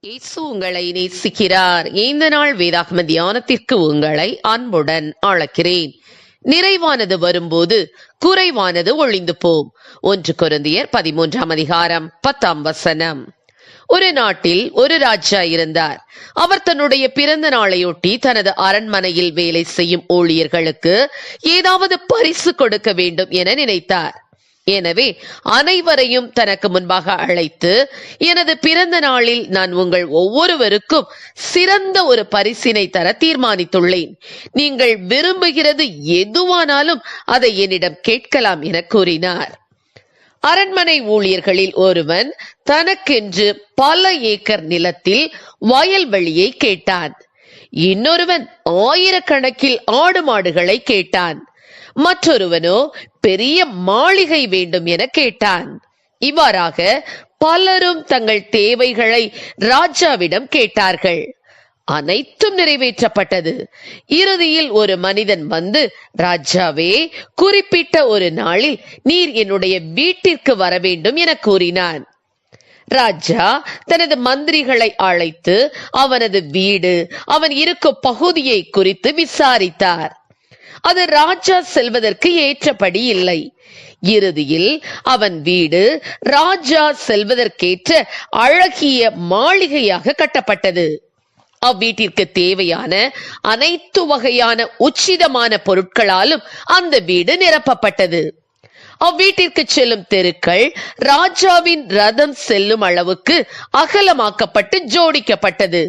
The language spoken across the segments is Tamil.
இயேசு உங்களை நேசிக்கிறார். இந்த நாள் வேதாகம தியானத்திற்கு உங்களை அன்புடன் அழைக்கிறேன். நிறைவானது வரும்போது குறைவானது ஒழிந்து போம் ஒன்று குருந்தியர் பதிமூன்றாம் அதிகாரம் பத்தாம் வசனம். ஒரு நாட்டில் ஒரு ராஜா இருந்தார். அவர் தன்னுடைய பிறந்த நாளையொட்டி தனது அரண்மனையில் வேலை செய்யும் ஊழியர்களுக்கு ஏதாவது பரிசு கொடுக்க வேண்டும் என நினைத்தார். எனவே அனைவரையும் தனக்கு முன்பாக அழைத்து எனது பிறந்த நாளில் நான் உங்கள் ஒவ்வொருவருக்கும் சிறந்த ஒரு பரிசினை தர தீர்மானித்துள்ளேன். நீங்கள் விரும்புகிறது எதுவானாலும் அதை என்னிடம் கேட்கலாம் என கூறினார். அரண்மனை ஊழியர்களில் ஒருவன் தனக்கென்று பல ஏக்கர் நிலத்தில் வயல்வெளியை கேட்டான். இன்னொருவன் ஆயிரக்கணக்கில் ஆடு மாடுகளை கேட்டான். மற்றொருவனோ பெரிய மாளிகை வேண்டும் என கேட்டான். இவ்வாறாக பலரும் தங்கள் தேவைகளை ராஜாவிடம் கேட்டார்கள். அனைத்தும் நிறைவேற்றப்பட்டது. இறுதியில் ஒரு மனிதன் வந்து ராஜாவே குறிப்பிட்ட ஒரு நாளில் நீர் என்னுடைய வீட்டிற்கு வர வேண்டும் என கூறினான். ராஜா தனது மந்திரிகளை அழைத்து அவனது வீடு அவன் இருக்கும் பகுதியை குறித்து விசாரித்தார். அது ராஜா செல்வதற்கு ஏற்றபடி இல்லை. இறுதியில் அவன் வீடு ராஜா செல்வதற்கேற்ற அழகிய மாளிகையாக கட்டப்பட்டது. அவ்வீட்டிற்கு தேவையான அனைத்து வகையான உச்சிதமான பொருட்களாலும் அந்த வீடு நிரப்பப்பட்டது. அவ்வீட்டிற்கு செல்லும் தெருக்கள் ராஜாவின் ரதம் செல்லும் அளவுக்கு அகலமாக்கப்பட்டு ஜோடிக்கப்பட்டது.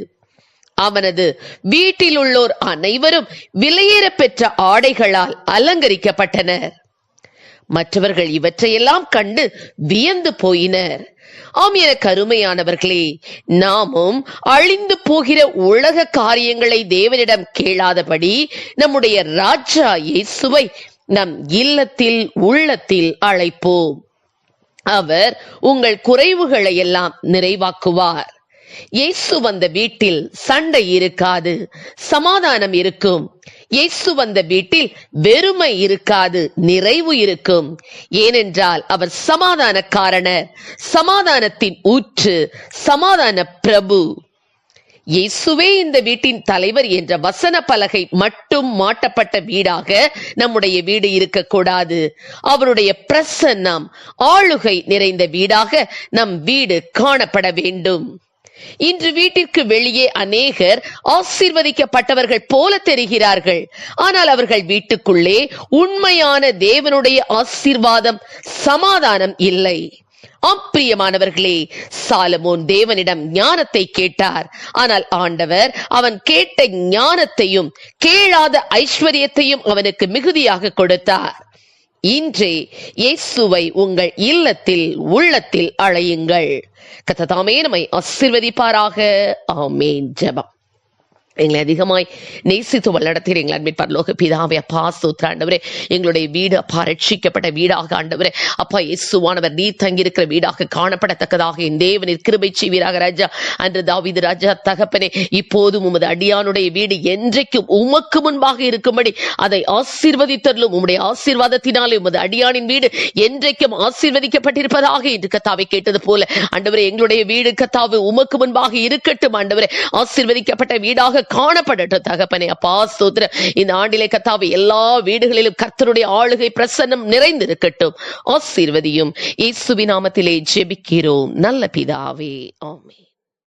அவனது வீட்டில் உள்ளோர் அனைவரும் விலையேற பெற்ற ஆடைகளால் அலங்கரிக்கப்பட்டனர். மற்றவர்கள் இவற்றையெல்லாம் கண்டு வியந்து போயினர். ஆம் என கருமையானவர்களே நாமும் அழிந்து போகிற உலக காரியங்களை தேவனிடம் கேளாதபடி நம்முடைய ராஜா இயேசுவை நம் இல்லத்தில் உள்ளத்தில் அழைப்போம். அவர் உங்கள் குறைவுகளை எல்லாம் நிறைவாக்குவார். இயேசு வந்த வீட்டில் சண்டை இருக்காது சமாதானம் இருக்கும். இயேசு வந்த வீட்டில் வெறுமை இருக்காது நிறைவு இருக்கும். ஏனென்றால் அவர் சமாதான காரணர் சமாதானத்தின் ஊற்று சமாதான பிரபு. இயேசுவே இந்த வீட்டின் தலைவர் என்ற வசன பலகை மட்டும் மாட்டப்பட்ட வீடாக நம்முடைய வீடு இருக்கக்கூடாது. அவருடைய பிரசன்னம் ஆளுகை நிறைந்த வீடாக நம் வீடு காணப்பட வேண்டும். இன்று வீட்டிற்கு வெளியே அநேகர் ஆசீர்வதிக்கப்பட்டவர்கள் போல தெரிகிறார்கள். ஆனால் அவர்கள் வீட்டுக்குள்ளே உண்மையான தேவனுடைய ஆசீர்வாதம் சமாதானம் இல்லை. அப்பிரியமானவர்களே சாலமோன் தேவனிடம் ஞானத்தை கேட்டார். ஆனால் ஆண்டவர் அவன் கேட்ட ஞானத்தையும் கேளாத ஐஸ்வர்யத்தையும் அவனுக்கு மிகுதியாக கொடுத்தார். இன்றே இயேசுவை உங்கள் இல்லத்தில் உள்ளத்தில் அழையுங்கள். கத்ததாமே நம்மை ஆசிர்வதிப்பாராக. ஆமேன். ஜெபம். எங்களை அதிகமாய் நேசித்து வல்லடத்தில் எங்களை அன்பின் பரலோக பிதாவை அப்பா சூத்திர ஆண்டவரே. எங்களுடைய வீடு அப்பா ரட்சிக்கப்பட்ட வீடாக ஆண்டவரே. அப்பா இயேசுவானவர் நீ தங்கியிருக்கிற வீடாக காணப்படத்தக்கதாக என் தேவனின் கிருபை செய்வீராக ராஜா. அன்று தாவிது ராஜா தகப்பனே இப்போதும் உமது அடியானுடைய வீடு என்றைக்கும் உமக்கு முன்பாக இருக்கும்படி அதை ஆசீர்வதித்தருளும். உம்முடைய ஆசீர்வாதத்தினாலே உமது அடியானின் வீடு என்றைக்கும் ஆசீர்வதிக்கப்பட்டிருப்பதாக என்று கத்தாவை கேட்டது போல. ஆண்டவரே எங்களுடைய வீடு கத்தாவு உமக்கு முன்பாக இருக்கட்டும் ஆண்டவரே. ஆசீர்வதிக்கப்பட்ட வீடாக காணப்படட்டும் தகப்பனே. அப்பா ஸ்தோத்திர இந்த ஆண்டிலே கத்தாவி எல்லா வீடுகளிலும் கர்த்தருடைய ஆளுகை பிரசன்னம் நிறைந்திருக்கட்டும். ஆசீர்வதியும். இயேசுவி நாமத்திலே ஜெபிக்கிறோம். நல்ல பிதாவே. ஆமே